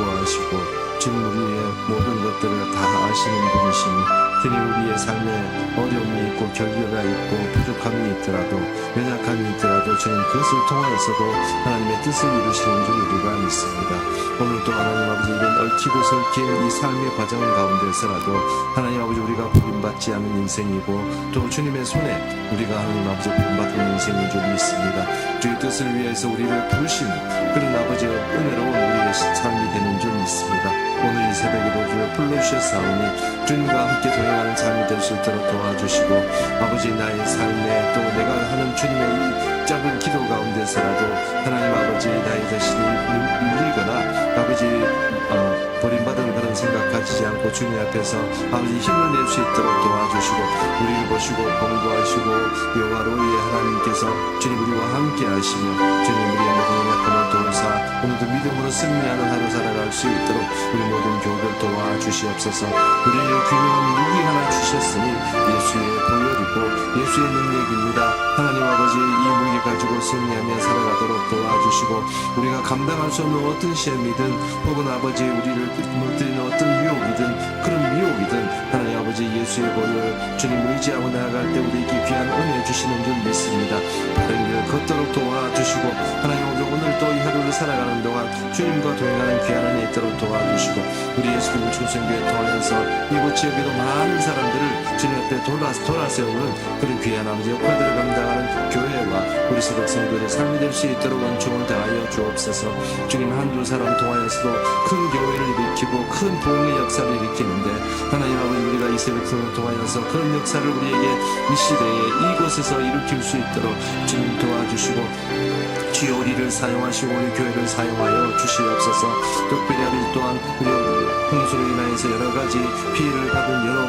공부하시고 주님 우리의 모든 것들을 다 아시는 분이시니 주님 우리의 삶에 어려움이 있고 결계가 있고 부족함이 있더라도 연약함이 있더라도 주님 그것을 통하여서도 하나님의 뜻을 이루시는 줄 우리가 믿습니다. 오늘도 하나님 아버지 이런 얽히고 설킨 이 삶의 과정 가운데서라도 하나님 아버지 우리가 버림받지 않은 인생이고 또 주님의 손에 우리가 하나님 아버지 버림받은 인생인 줄 믿습니다. 주의 뜻을 위해서 우리를 부르시는 그런 아버지의 은혜로운 우리의 삶이 되는 줄 믿습니다. 오늘 이 새벽에도 주를 불러주셨사오니 주님과 함께 동행하는 삶이 될 수 있도록 도와주시고 아버지 나의 삶에 또 내가 하는 주님의 이 작은 기도 가운데서라도 하나님 아버지 나의 자신이 눌리거나 아버지 어, 버림받은 생각 가지지 않고 주님 앞에서 아버지 힘을 낼 수 있도록 도와주시고 우리를 보시고 공부하시고 여호와로의 하나님께서 주님 우리와 함께 하시며 주님 우리의 모든 도우사 오늘도 믿음으로 승리하는 하루 살아갈 수 있도록 우리 모든 교회를 도와주시옵소서. 우리의 균형은 무기 하나 주셨으니 예수의 보혈이고 예수의 능력입니다. 하나님 아버지 이 무기 가지고 승리하며 살아가도록 도와주시고 우리가 감당할 수 없는 어떤 시험이든 혹은 아버지 우리를 무너뜨리는 어떤 유혹이든 그런 미혹이든 하나님 아버지 예수의 보혈 주님 의지하고 나아갈 때 우리에게 귀한 은혜 주시는 줄 믿습니다. 바른 길 걷도록 도와주시고 하나님 아버지 오늘도 이 하루 를 살아가는 동안 주님과 동행하는 귀한 은혜 있도록 도와주시고 우리 예수님 충성교회 통하여서 이곳 지역에도 많은 사람들을 주님 앞에 돌아, 돌아세우는 그런 귀한 아버지 역할들을 감당하는 교회와 우리 새벽 성도들의 삶이 될 수 있도록 원총을 다하여 주옵소서. 주님 한두 사람 통하여서도 큰 교회를 일으키고 큰 부흥의 역사를 일으키는데 하나님 아버지 우리가 이 새벽 성도를 통하여서 그런 역사를 우리에게 이 시대에 이곳에서 일으킬 수 있도록 주님 도와주시고 주여 우리를 사용하시고 우리 교회를 사용하여 주시옵소서. 특별히 또한 우리 홍수로 인하여서 여러 가지 피해를 받은 여러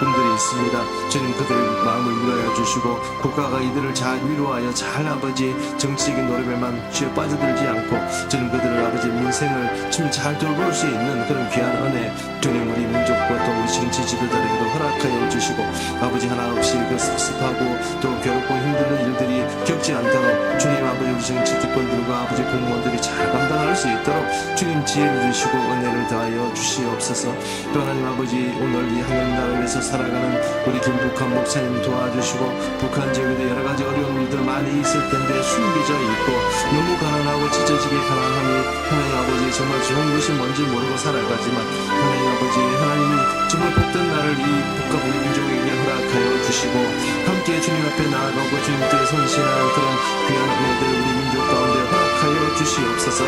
분들이 있습니다. 주님 그들의 마음을 위로하여 주시고 국가가 이들을 잘 위로하여 잘 아버지 정치적인 노래에만 쥐어 빠져들지 않고 주님 그들을 아버지 민생을 주님 잘 돌볼 수 있는 그런 귀한 은혜 주님 우리 민족과 또 우리 정치 지도자들에게도 허락하여 주시고 아버지 하나 없이 그 섭섭하고 또 괴롭고 힘든 일들이 겪지 않도록 주님 아버지 우리 정치 특권들과 아버지 공무원들이 잘 감당할 수 있도록 주님 지혜를 주시고 은혜를 더하여 주시옵소서. 또 하나님 아버지 오늘 이 하늘나라에서 살아가는 우리 김북한 목사님 도와주시고 북한 지역에도 여러 가지 어려운 일들 많이 있을 텐데 숨겨져 있고 너무 가난하고 찢어지게 가난하니 하나님 아버지 정말 좋은 것이 뭔지 모르고 살아가지만 하나님 아버지 하나님이 정말 복된 날을 이 북한 우리 민족에게 주시고 함께 주님 앞에 나아가고 주님께 선신하는 그런 귀한 은혜들 우리 민족 가운데 허락하여 주시옵소서.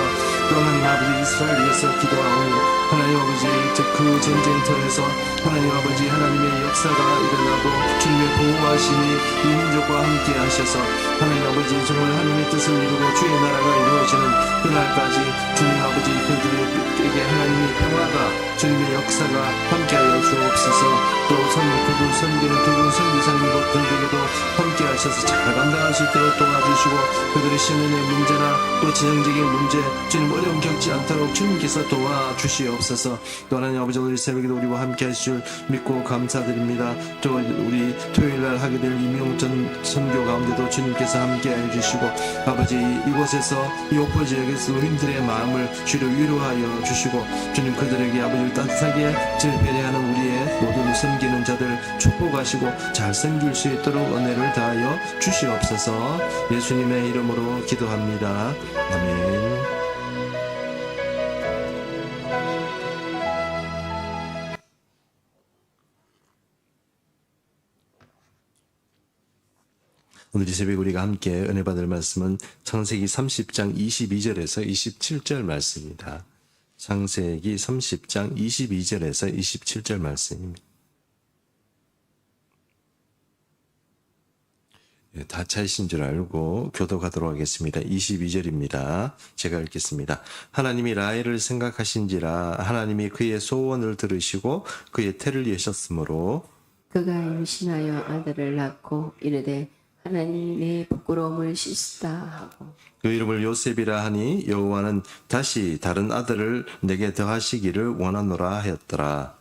또 하나님 아버지 이스라엘 위해서 기도하오니 하나님 아버지 저그 전쟁 터에서 하나님 아버지 하나님의 역사가 일어나고 주님의 보호하심이 이 민족과 함께 하셔서 하나님 아버지 정말 하나님의 뜻을 이루고 주의 나라가 이루어지는 그날까지 주님 아버지 그들에게 하나님의 평화가 주님의 역사가 함께하여 주옵소서. 또 선물 두분 섬기는 두분 선교사님 것들에게도 함께 하셔서 잘 감당할 수 있도록 도와주시고 그들의 신앙의 문제나 또 지정적인 문제 주님 어려움 겪지 않도록 주님께서 도와주시옵소서. 또 하나님 아버지 오늘 새벽에도 우리와 함께 하실 줄 믿고 감사드립니다. 또 우리 토요일날 하게 될 임용전 선교 가운데도 주님께서 함께 해주시고 아버지 이곳에서 이 오포 지역에서 노인들의 마음을 주로 위로하여 주시고 주님 그들에게 아버지를 따뜻하게 주님 배려하는 우리의 모든 섬기는 자들 축복하시고 잘 섬길 수 있도록 은혜를 다하여 주시옵소서. 예수님의 이름으로 기도합니다. 아멘. 오늘 이 새벽 우리가 함께 은혜 받을 말씀은 창세기 30장 22절에서 27절 말씀입니다. 창세기 30장 22절에서 27절 말씀입니다. 예, 다 차이신 줄 알고 교도가도록 하겠습니다. 22절입니다. 제가 읽겠습니다. 하나님이 라헬을 생각하신지라 하나님이 그의 소원을 들으시고 그의 태를 여셨으므로 그가 임신하여 아들을 낳고 이르되 하나님 내 부끄러움을 씻다 하고 그 이름을 요셉이라 하니 여호와는 다시 다른 아들을 내게 더하시기를 원하노라 하였더라.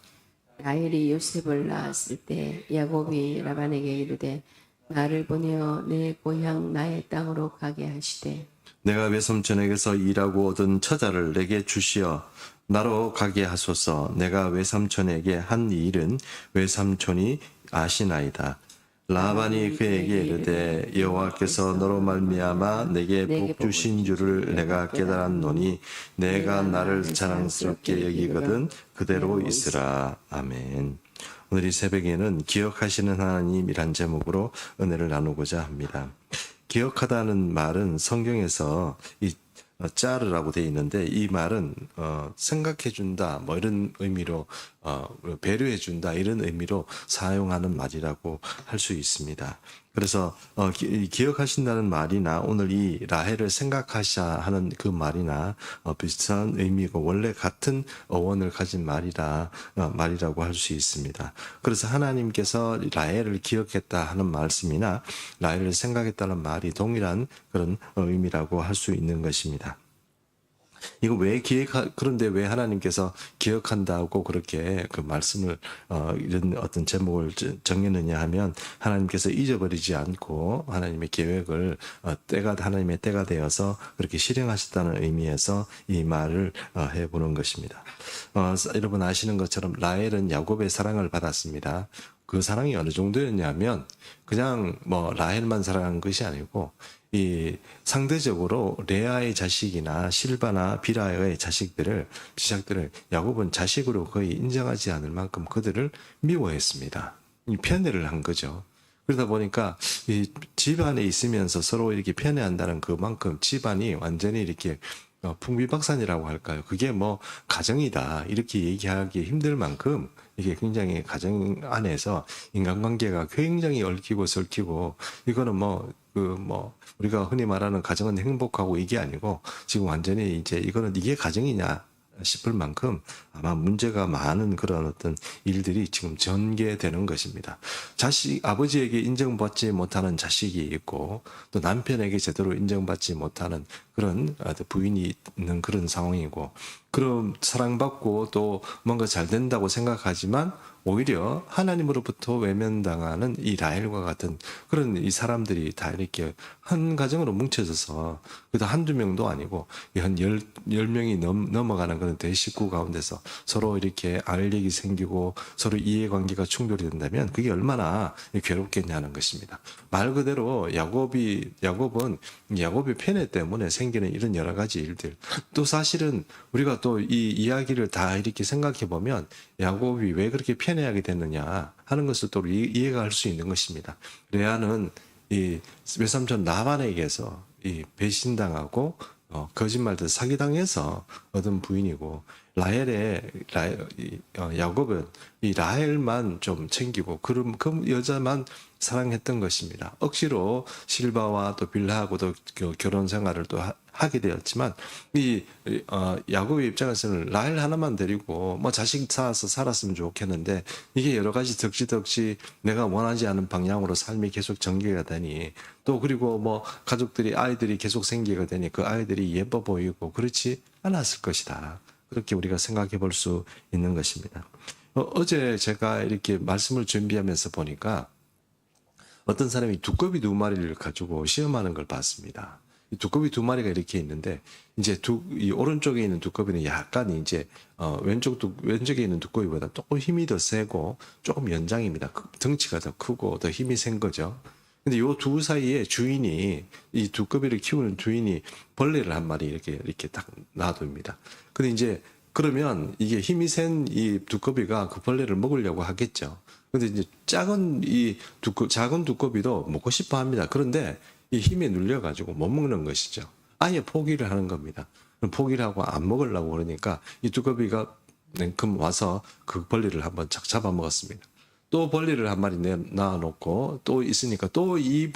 라헬이 요셉을 낳았을 때 야곱이 라반에게 이르되 나를 보내어 내 고향 나의 땅으로 가게 하시되 내가 외삼촌에게서 일하고 얻은 처자를 내게 주시어 나로 가게 하소서 내가 외삼촌에게 한 일은 외삼촌이 아시나이다. 라반이 그에게 이르되 여호와께서 너로 말미암아 내게 복 주신 줄을 내가 깨달았노니 내가 나를 자랑스럽게 여기거든 그대로 있으라 아멘. 오늘 이 새벽에는 기억하시는 하나님이란 제목으로 은혜를 나누고자 합니다. 기억하다는 말은 성경에서 이 어, 짜르라고 되어 있는데 이 말은 어, 생각해 준다 뭐 이런 의미로 어, 배려해 준다 이런 의미로 사용하는 말이라고 할 수 있습니다. 그래서 어, 기, 기억하신다는 말이나 오늘 이 라헬을 생각하셔야 하는 그 말이나 어, 비슷한 의미고 원래 같은 어원을 가진 말이라 어, 말이라고 할 수 있습니다. 그래서 하나님께서 라헬을 기억했다 하는 말씀이나 라헬을 생각했다는 말이 동일한 그런 의미라고 할 수 있는 것입니다. 이거 왜 기획하 그런데 왜 하나님께서 기억한다고 그렇게 그 말씀을 어 이런 어떤 제목을 저- 정했느냐 하면 하나님께서 잊어버리지 않고 하나님의 계획을 어 때가 하나님의 때가 되어서 그렇게 실행하셨다는 의미에서 이 말을 어 해보는 것입니다. 어 여러분 아시는 것처럼 라헬은 야곱의 사랑을 받았습니다. 그 사랑이 어느 정도였냐면 그냥 뭐 라헬만 사랑한 것이 아니고 이 상대적으로 레아의 자식이나 실바나 비라의 자식들을 지작들을 야곱은 자식으로 거의 인정하지 않을 만큼 그들을 미워했습니다. 이 편애를 한 거죠. 그러다 보니까 이 집안에 있으면서 서로 이렇게 편애한다는 그만큼 집안이 완전히 이렇게 어, 풍비박산이라고 할까요? 그게 뭐 가정이다 이렇게 얘기하기 힘들 만큼 이게 굉장히 가정 안에서 인간관계가 굉장히 얽히고 설키고 이거는 뭐그뭐 우리가 흔히 말하는 가정은 행복하고 이게 아니고 지금 완전히 이제 이거는 이게 가정이냐 싶을 만큼 아마 문제가 많은 그런 어떤 일들이 지금 전개되는 것입니다. 자식 아버지에게 인정받지 못하는 자식이 있고 또 남편에게 제대로 인정받지 못하는 그런 어떤 부인이 있는 그런 상황이고 그럼 사랑받고 또 뭔가 잘 된다고 생각하지만 오히려 하나님으로부터 외면당하는 이 라헬과 같은 그런 이 사람들이 다 이렇게 한 가정으로 뭉쳐져서 그래도 한두 명도 아니고 한 열, 열 명이 넘, 넘어가는 그런 대식구 가운데서 서로 이렇게 알력이 생기고 서로 이해관계가 충돌이 된다면 그게 얼마나 괴롭겠냐는 것입니다. 말 그대로 야곱이, 야곱은 야곱의 편애 때문에 생기는 이런 여러 가지 일들 또 사실은 우리가 또 이 이야기를 다 이렇게 생각해 보면 야곱이 왜 그렇게 편애하게 됐느냐 하는 것을 또 이- 이해가 할 수 있는 것입니다. 레아는 이 외삼촌 나반에게서 이 배신당하고 어, 거짓말도 사기당해서 얻은 부인이고 라헬의 라, 이, 어, 야곱은 이 라헬만 좀 챙기고 그럼 그 여자만 사랑했던 것입니다. 억지로 실바와 또 빌라하고도 그 결혼 생활을 또 하, 하게 되었지만 이 어, 야곱의 입장에서는 라헬 하나만 데리고 뭐 자식 낳아서 살았으면 좋겠는데 이게 여러 가지 덕지덕지 내가 원하지 않은 방향으로 삶이 계속 전개가 되니 또 그리고 뭐 가족들이 아이들이 계속 생기게 되니 그 아이들이 예뻐 보이고 그렇지 않았을 것이다. 그렇게 우리가 생각해 볼 수 있는 것입니다. 어, 어제 제가 이렇게 말씀을 준비하면서 보니까 어떤 사람이 두꺼비 두 마리를 가지고 시험하는 걸 봤습니다. 이 두꺼비 두 마리가 이렇게 있는데 이제 두, 이 오른쪽에 있는 두꺼비는 약간 이제 어, 왼쪽 두, 왼쪽에 있는 두꺼비보다 조금 힘이 더 세고 조금 연장입니다. 크- 덩치가 더 크고 더 힘이 센 거죠. 근데 요 두 사이에 주인이 이 두꺼비를 키우는 주인이 벌레를 한 마리 이렇게 이렇게 딱 놔둡니다. 근데 이제 그러면 이게 힘이 센 이 두꺼비가 그 벌레를 먹으려고 하겠죠. 근데 이제 작은 이 두꺼 작은 두꺼비도 먹고 싶어 합니다. 그런데 이 힘에 눌려 가지고 못 먹는 것이죠. 아예 포기를 하는 겁니다. 포기를 하고 안 먹으려고 그러니까 이 두꺼비가 냉큼 와서 그 벌레를 한번 착 잡아 먹었습니다. 또 벌레를 한 마리 내- 낳아놓고 또 있으니까 또 이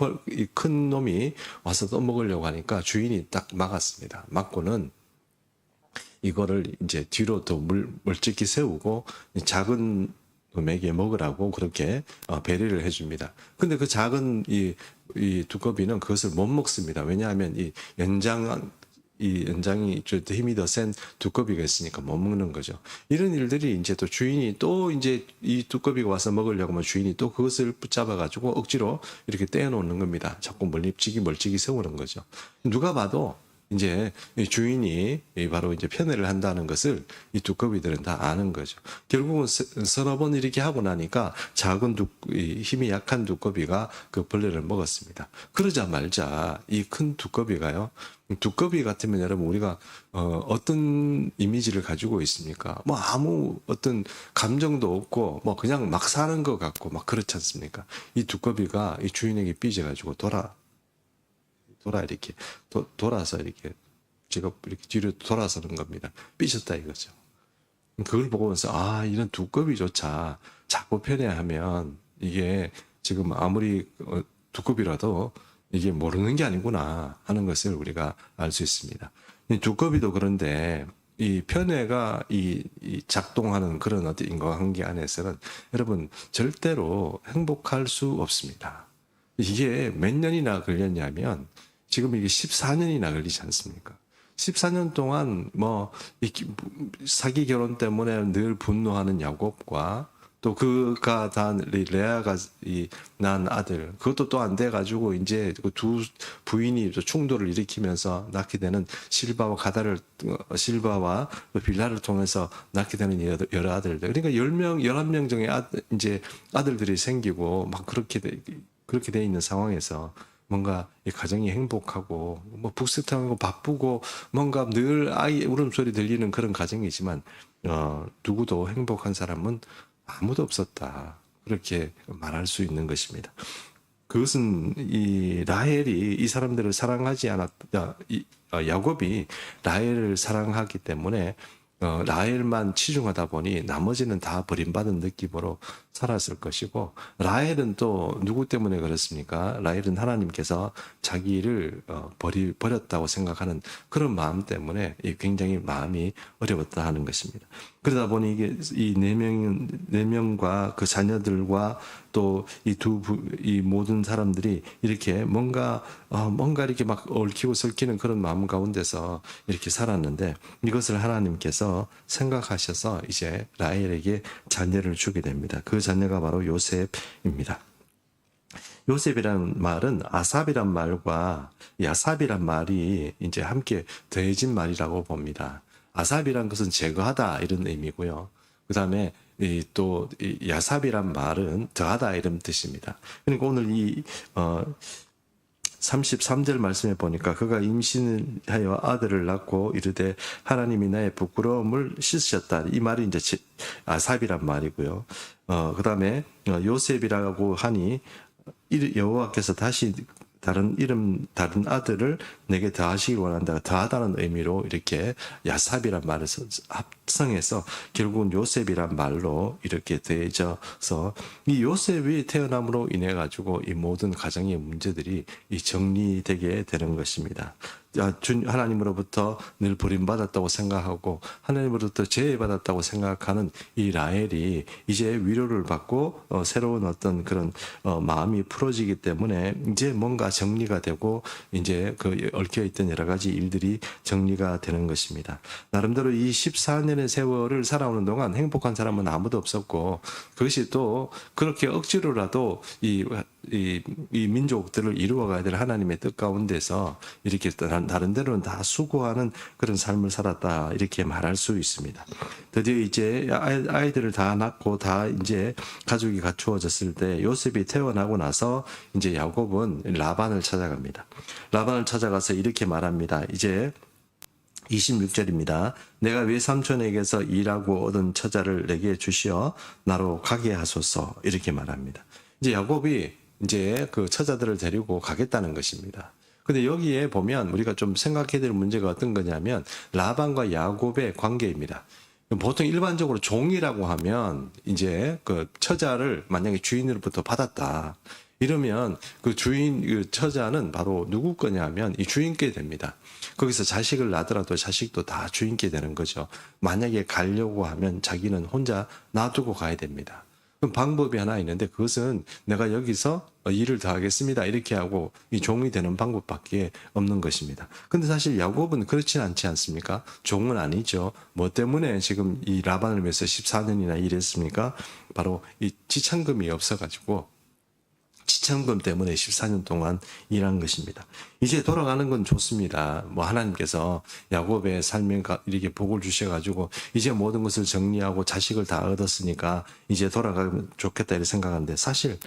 큰 놈이 와서 또 먹으려고 하니까 주인이 딱 막았습니다. 막고는 이거를 이제 뒤로 더 물, 멀찍이 세우고 이 작은 놈에게 먹으라고 그렇게 어, 배려를 해줍니다. 근데 그 작은 이, 이 두꺼비는 그것을 못 먹습니다. 왜냐하면 이 연장 이 연장이 힘이 더 센 두꺼비가 있으니까 못 먹는 거죠. 이런 일들이 이제 또 주인이 또 이제 이 두꺼비가 와서 먹으려고 하면 주인이 또 그것을 붙잡아 가지고 억지로 이렇게 떼어놓는 겁니다. 자꾸 멀찍이 멀찍이 세우는 거죠. 누가 봐도 이제 이 주인이 이 바로 이제 편애를 한다는 것을 이 두꺼비들은 다 아는 거죠. 결국은 서- 서너 번 이렇게 하고 나니까 작은 두, 이 힘이 약한 두꺼비가 그 벌레를 먹었습니다. 그러자 말자 이 큰 두꺼비가요. 두꺼비 같으면 여러분 우리가 어, 어떤 이미지를 가지고 있습니까? 뭐 아무 어떤 감정도 없고 뭐 그냥 막 사는 것 같고 막 그렇지 않습니까? 이 두꺼비가 이 주인에게 삐져가지고 돌아 돌아 이렇게 도- 돌아서 이렇게 제가 이렇게 뒤로 돌아서는 겁니다. 삐졌다 이거죠. 그걸 보고서 아 이런 두꺼비조차 자꾸 편애하면 이게 지금 아무리 어, 두꺼비라도 이게 모르는 게 아니구나 하는 것을 우리가 알 수 있습니다. 이 두꺼비도 그런데 이 편애가 이, 이 작동하는 그런 어떤 인과관계 안에서는 여러분 절대로 행복할 수 없습니다. 이게 몇 년이나 걸렸냐면 지금 이게 14년이나 걸리지 않습니까? 14년 동안 뭐 사기 결혼 때문에 늘 분노하는 야곱과 또 그가 다 레아가 이난 아들 그것도 또 안 돼 가지고 이제 그 두 부인이 또 충돌을 일으키면서 낳게 되는 실바와 가다를 어, 실바와 그 빌라를 통해서 낳게 되는 여러, 아들들 그러니까 10명 11명 정의 아, 이제 아들들이 생기고 막 그렇게 돼, 그렇게 돼 있는 상황에서 뭔가 이 가정이 행복하고 뭐 북스탕하고 바쁘고 뭔가 늘 아이 울음소리 들리는 그런 가정이지만 어 누구도 행복한 사람은 아무도 없었다. 그렇게 말할 수 있는 것입니다. 그것은 이 라헬이 이 사람들을 사랑하지 않았다. 이 어, 야곱이 라헬을 사랑하기 때문에 어, 라헬만 치중하다 보니 나머지는 다 버림받은 느낌으로 살았을 것이고 라헬은 또 누구 때문에 그렇습니까? 라헬은 하나님께서 자기를 어, 버리 버렸다고 생각하는 그런 마음 때문에 이 굉장히 마음이 어려웠다 하는 것입니다. 그러다 보니 이게 이 네 명 네 명과 그 자녀들과 또 이 두 이 모든 사람들이 이렇게 뭔가 어, 뭔가 이렇게 막 얽히고 설키는 그런 마음 가운데서 이렇게 살았는데 이것을 하나님께서 생각하셔서 이제 라헬에게 자녀를 주게 됩니다. 그 자녀가 바로 요셉입니다. 요셉이라는 말은 아삽이란 말과 야삽이란 말이 이제 함께 더해진 말이라고 봅니다. 아삽이란 것은 제거하다 이런 의미고요. 그 다음에 또 야삽이란 말은 더하다 이런 뜻입니다. 그러니까 오늘 이 어, 33절 말씀에 보니까 그가 임신하여 아들을 낳고 이르되 하나님이 나의 부끄러움을 씻으셨다. 이 말이 이제 제- 아삽이란 말이고요. 어, 그 다음에 요셉이라고 하니 이- 여호와께서 다시 다른 이름 다른 아들을 내게 더하시길 원한다. 더하다는 의미로 이렇게 야삽이란 말을 써- 합성해서 결국은 요셉이란 말로 이렇게 더해져서 이 요셉이 태어남으로 인해 가지고 이 모든 가정의 문제들이 이 정리되게 되는 것입니다. 아, 주- 하나님으로부터 늘 버림받았다고 생각하고 하나님으로부터 제외받았다고 생각하는 이 라헬이 이제 위로를 받고 어, 새로운 어떤 그런 어, 마음이 풀어지기 때문에 이제 뭔가 정리가 되고 이제 그 얽혀 있던 여러 가지 일들이 정리가 되는 것입니다. 나름대로 이 14년의 세월을 살아오는 동안 행복한 사람은 아무도 없었고 그것이 또 그렇게 억지로라도 이 이, 이 민족들을 이루어가야 될 하나님의 뜻 가운데서 이렇게 다른, 데로는 다 수고하는 그런 삶을 살았다 이렇게 말할 수 있습니다. 드디어 이제 아이, 아이들을 다 낳고 다 이제 가족이 갖추어졌을 때 요셉이 태어나고 나서 이제 야곱은 라반을 찾아갑니다. 라반을 찾아가서 이렇게 말합니다. 이제 26절입니다. 내가 외삼촌에게서 일하고 얻은 처자를 내게 주시어 나로 가게 하소서 이렇게 말합니다. 이제 야곱이 이제 그 처자들을 데리고 가겠다는 것입니다. 근데 여기에 보면 우리가 좀 생각해야 될 문제가 어떤 거냐면 라반과 야곱의 관계입니다. 보통 일반적으로 종이라고 하면 이제 그 처자를 만약에 주인으로부터 받았다. 이러면 그 주인 그 처자는 바로 누구 거냐면 이 주인께 됩니다. 거기서 자식을 낳더라도 자식도 다 주인께 되는 거죠. 만약에 가려고 하면 자기는 혼자 놔두고 가야 됩니다. 그럼 방법이 하나 있는데 그것은 내가 여기서 일을 더 하겠습니다. 이렇게 하고 이 종이 되는 방법밖에 없는 것입니다. 근데 사실 야곱은 그렇진 않지 않습니까? 종은 아니죠. 뭐 때문에 지금 이 라반을 위해서 14년이나 일했습니까? 바로 이 지참금이 없어가지고 지참금 때문에 14년 동안 일한 것입니다. 이제 돌아가는 건 좋습니다. 뭐 하나님께서 야곱의 삶에 가- 이렇게 복을 주셔가지고 이제 모든 것을 정리하고 자식을 다 얻었으니까 이제 돌아가면 좋겠다 이렇게 생각하는데 사실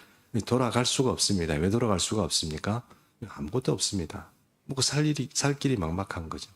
돌아갈 수가 없습니다. 왜 돌아갈 수가 없습니까? 아무것도 없습니다. 먹고 살 일이 살 길이 막막한 거죠.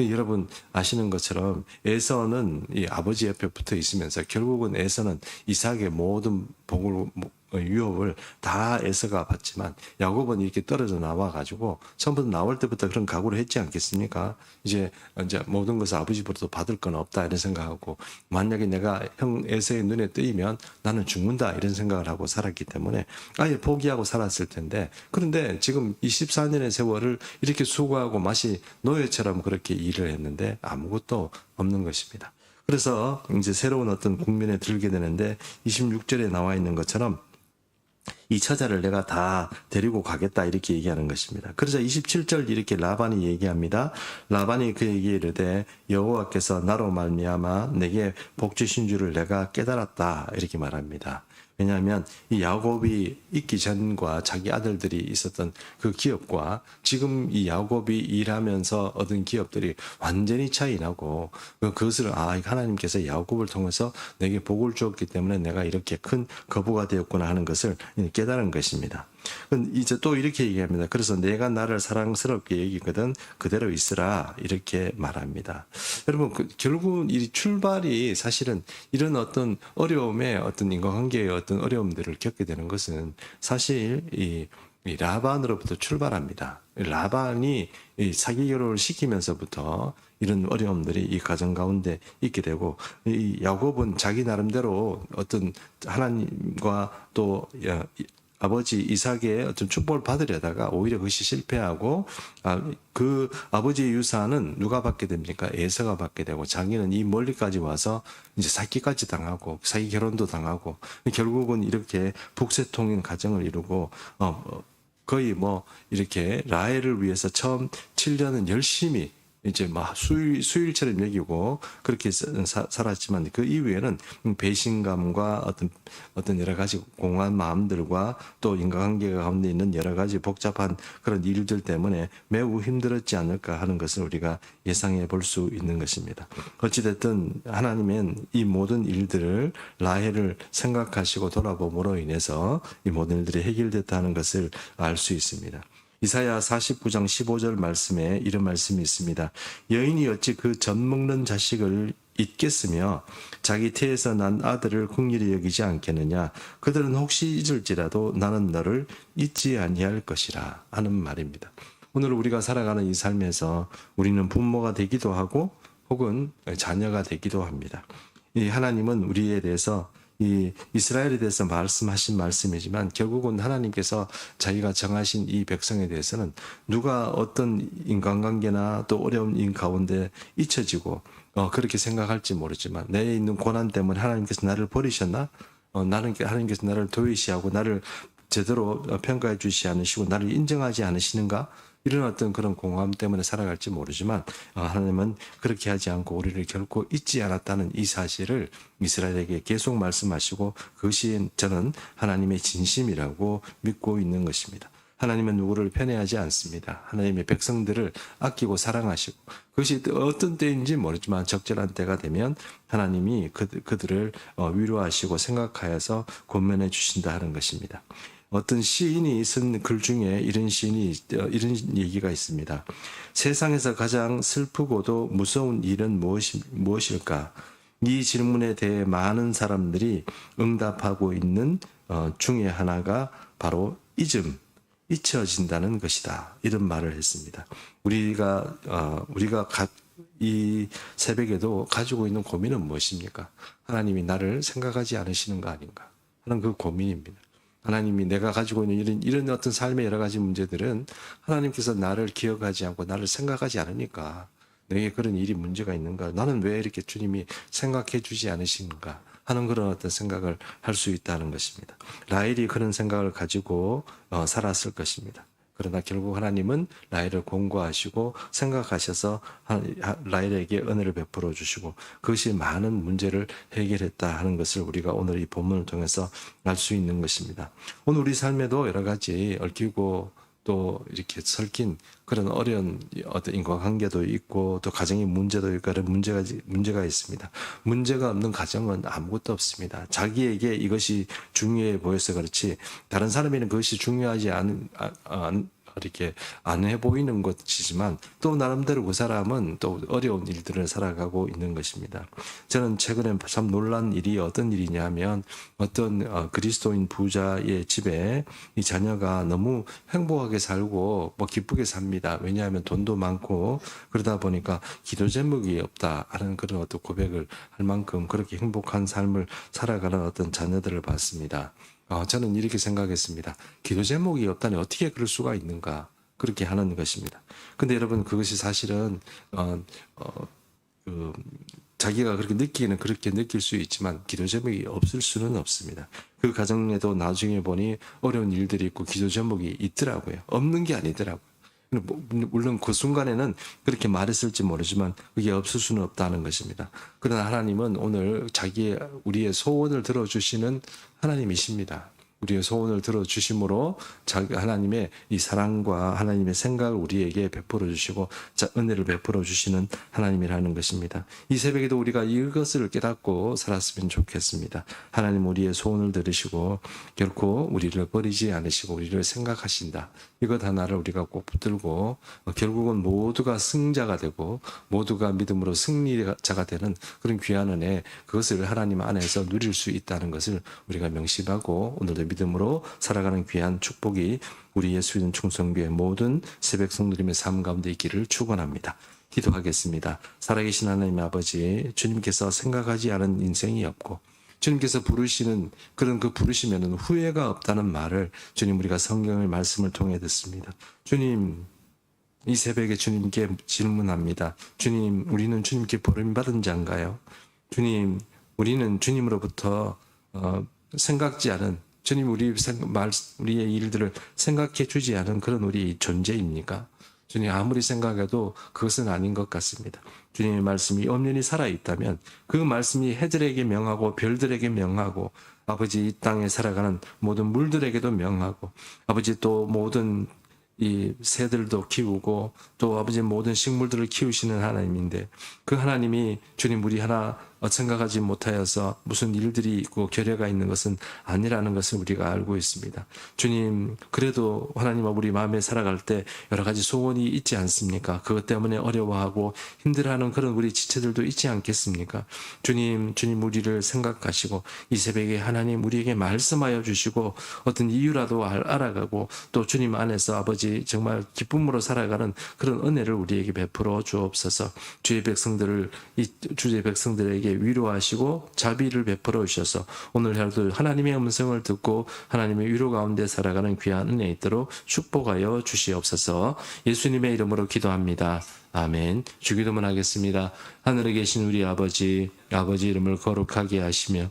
여러분 아시는 것처럼 에서는 이 아버지 옆에 붙어 있으면서 결국은 에서는 이삭의 모든 복을 어, 유업을 다 에서가 받지만 야곱은 이렇게 떨어져 나와 가지고 처음부터 나올 때부터 그런 각오를 했지 않겠습니까? 이제 이제 모든 것을 아버지부터 받을 건 없다 이런 생각하고 만약에 내가 형 에서의 눈에 뜨이면 나는 죽는다 이런 생각을 하고 살았기 때문에 아예 포기하고 살았을 텐데 그런데 지금 24년의 세월을 이렇게 수고하고 마치 노예처럼 그렇게 일을 했는데 아무것도 없는 것입니다. 그래서 이제 새로운 어떤 국면에 들게 되는데 26절에 나와 있는 것처럼 이 처자를 내가 다 데리고 가겠다 이렇게 얘기하는 것입니다. 그래서 27절 이렇게 라반이 얘기합니다. 라반이 그에게 이르되 여호와께서 나로 말미암아 내게 복 주신 줄을 내가 깨달았다 이렇게 말합니다. 왜냐하면 이 야곱이 있기 전과 자기 아들들이 있었던 그 기업과 지금 이 야곱이 일하면서 얻은 기업들이 완전히 차이 나고 그것을 아 하나님께서 야곱을 통해서 내게 복을 주었기 때문에 내가 이렇게 큰 거부가 되었구나 하는 것을 깨달은 것입니다. 이제 또 이렇게 얘기합니다. 그래서 내가 나를 사랑스럽게 여기거든 그대로 있으라 이렇게 말합니다. 여러분 그 결국은 이 출발이 사실은 이런 어떤 어려움에 어떤 인간관계의 어떤 어려움들을 겪게 되는 것은 사실 이, 이 라반으로부터 출발합니다. 라반이 이 사기 결혼을 시키면서부터 이런 어려움들이 이 가정 가운데 있게 되고 이 야곱은 자기 나름대로 어떤 하나님과 또 아버지 이삭의 어떤 축복을 받으려다가 오히려 그것이 실패하고 아, 그 아버지의 유산은 누가 받게 됩니까? 에서가 받게 되고 자기는 이 멀리까지 와서 이제 사기까지 당하고 사기 결혼도 당하고 결국은 이렇게 북새통인 가정을 이루고 어, 어, 거의 뭐 이렇게 라헬을 위해서 처음 7년은 열심히 이제 막 수일, 수일처럼 여기고 그렇게 살았지만 그 이후에는 배신감과 어떤 어떤 여러 가지 공허한 마음들과 또 인간관계 가운데 있는 여러 가지 복잡한 그런 일들 때문에 매우 힘들었지 않을까 하는 것을 우리가 예상해 볼 수 있는 것입니다. 어찌됐든 하나님은 이 모든 일들을 라헬을 생각하시고 돌아봄으로 인해서 이 모든 일들이 해결됐다는 것을 알 수 있습니다. 이사야 49장 15절 말씀에 이런 말씀이 있습니다. 여인이 어찌 그 젖 먹는 자식을 잊겠으며 자기 태에서 난 아들을 국률이 여기지 않겠느냐 그들은 혹시 잊을지라도 나는 너를 잊지 아니할 것이라 하는 말입니다. 오늘 우리가 살아가는 이 삶에서 우리는 부모가 되기도 하고 혹은 자녀가 되기도 합니다. 이 하나님은 우리에 대해서 이 이스라엘에 대해서 말씀하신 말씀이지만 결국은 하나님께서 자기가 정하신 이 백성에 대해서는 누가 어떤 인간관계나 또 어려운 인 가운데 잊혀지고 어, 그렇게 생각할지 모르지만 내에 있는 고난 때문에 하나님께서 나를 버리셨나? 어, 나는 하나님께서 나를 도외시하고 나를 제대로 평가해 주시 않으시고 나를 인정하지 않으시는가? 이런 어떤 그런 공허함 때문에 살아갈지 모르지만 어, 하나님은 그렇게 하지 않고 우리를 결코 잊지 않았다는 이 사실을 이스라엘에게 계속 말씀하시고 그것이 저는 하나님의 진심이라고 믿고 있는 것입니다. 하나님은 누구를 편애하지 않습니다. 하나님의 백성들을 아끼고 사랑하시고 그것이 어떤 때인지 모르지만 적절한 때가 되면 하나님이 그, 그들을 어, 위로하시고 생각하여서 권면해 주신다 하는 것입니다. 어떤 시인이 쓴 글 중에 이런 시인이 어, 이런 얘기가 있습니다. 세상에서 가장 슬프고도 무서운 일은 무엇이, 무엇일까? 이 질문에 대해 많은 사람들이 응답하고 있는 어, 중에 하나가 바로 잊음, 잊혀진다는 것이다. 이런 말을 했습니다. 우리가 어, 우리가 가, 이 새벽에도 가지고 있는 고민은 무엇입니까? 하나님이 나를 생각하지 않으시는 거 아닌가 하는 그 고민입니다. 하나님이 내가 가지고 있는 이런 이런 어떤 삶의 여러 가지 문제들은 하나님께서 나를 기억하지 않고 나를 생각하지 않으니까 내게 그런 일이 문제가 있는가? 나는 왜 이렇게 주님이 생각해 주지 않으신가? 하는 그런 어떤 생각을 할 수 있다는 것입니다. 라헬이 그런 생각을 가지고 어, 살았을 것입니다. 그러나 결국 하나님은 라헬을 공고하시고 생각하셔서 라헬에게 은혜를 베풀어 주시고 그것이 많은 문제를 해결했다 하는 것을 우리가 오늘 이 본문을 통해서 알 수 있는 것입니다. 오늘 우리 삶에도 여러 가지 얽히고 또 이렇게 설킨 그런 어려운 어떤 인과관계도 있고 또 가정의 문제도 있고 그런 문제가 문제가 있습니다. 문제가 없는 가정은 아무것도 없습니다. 자기에게 이것이 중요해 보여서 그렇지 다른 사람에는 그것이 중요하지 않은 아- 안- 이렇게 안해 보이는 것이지만 또 나름대로 그 사람은 또 어려운 일들을 살아가고 있는 것입니다. 저는 최근에 참 놀란 일이 어떤 일이냐면 어떤 어, 그리스도인 부자의 집에 이 자녀가 너무 행복하게 살고 뭐 기쁘게 삽니다. 왜냐하면 돈도 많고 그러다 보니까 기도 제목이 없다 하는 그런 어떤 고백을 할 만큼 그렇게 행복한 삶을 살아가는 어떤 자녀들을 봤습니다. 어, 저는 이렇게 생각했습니다. 기도 제목이 없다니 어떻게 그럴 수가 있는가? 그렇게 하는 것입니다. 근데 여러분 그것이 사실은 어, 어, 그, 자기가 그렇게 느끼기는 그렇게 느낄 수 있지만 기도 제목이 없을 수는 없습니다. 그 가정에도 나중에 보니 어려운 일들이 있고 기도 제목이 있더라고요. 없는 게 아니더라고요. 뭐, 물론 그 순간에는 그렇게 말했을지 모르지만 그게 없을 수는 없다는 것입니다. 그러나 하나님은 오늘 자기의 우리의 소원을 들어주시는 하나님이십니다. 우리의 소원을 들어주심으로 하나님의 이 사랑과 하나님의 생각을 우리에게 베풀어 주시고 자, 은혜를 베풀어 주시는 하나님이라는 것입니다. 이 새벽에도 우리가 이것을 깨닫고 살았으면 좋겠습니다. 하나님 우리의 소원을 들으시고 결코 우리를 버리지 않으시고 우리를 생각하신다. 이것 하나를 우리가 꼭 붙들고 어, 결국은 모두가 승자가 되고 모두가 믿음으로 승리자가 되는 그런 귀한 은혜 그것을 하나님 안에서 누릴 수 있다는 것을 우리가 명심하고 오늘도 믿음으로 살아가는 귀한 축복이 우리 예수 믿는 충성교회 모든 새벽 성도님의 삶 가운데 있기를 축원합니다. 기도하겠습니다. 살아계신 하나님 아버지 주님께서 생각하지 않은 인생이 없고 주님께서 부르시는 그런 그 부르시면은 후회가 없다는 말을 주님 우리가 성경의 말씀을 통해 듣습니다. 주님 이 새벽에 주님께 질문합니다. 주님 우리는 주님께 버림 받은 자인가요? 주님 우리는 주님으로부터 어, 생각지 않은 주님 우리 생, 말 우리의 일들을 생각해 주지 않은 그런 우리 존재입니까? 주님 아무리 생각해도 그것은 아닌 것 같습니다. 주님의 말씀이 엄연히 살아 있다면 그 말씀이 해들에게 명하고 별들에게 명하고 아버지 이 땅에 살아가는 모든 물들에게도 명하고 아버지 또 모든 이 새들도 키우고 또 아버지 모든 식물들을 키우시는 하나님인데 그 하나님이 주님 우리 하나 생각하지 못하여서 무슨 일들이 있고 결여가 있는 것은 아니라는 것을 우리가 알고 있습니다. 주님 그래도 하나님 우리 마음에 살아갈 때 여러 가지 소원이 있지 않습니까? 그것 때문에 어려워하고 힘들어하는 그런 우리 지체들도 있지 않겠습니까? 주님 주님 우리를 생각하시고 이 새벽에 하나님 우리에게 말씀하여 주시고 어떤 이유라도 알- 알아가고 또 주님 안에서 아버지 정말 기쁨으로 살아가는 그런 은혜를 우리에게 베풀어 주옵소서. 주의 백성들을 이 주의 백성들에게 위로하시고 자비를 베풀어 주셔서 오늘 하루도 하나님의 음성을 듣고 하나님의 위로 가운데 살아가는 귀한 은혜 있도록 축복하여 주시옵소서. 예수님의 이름으로 기도합니다. 아멘. 주기도문 하겠습니다. 하늘에 계신 우리 아버지, 아버지 이름을 거룩하게 하시며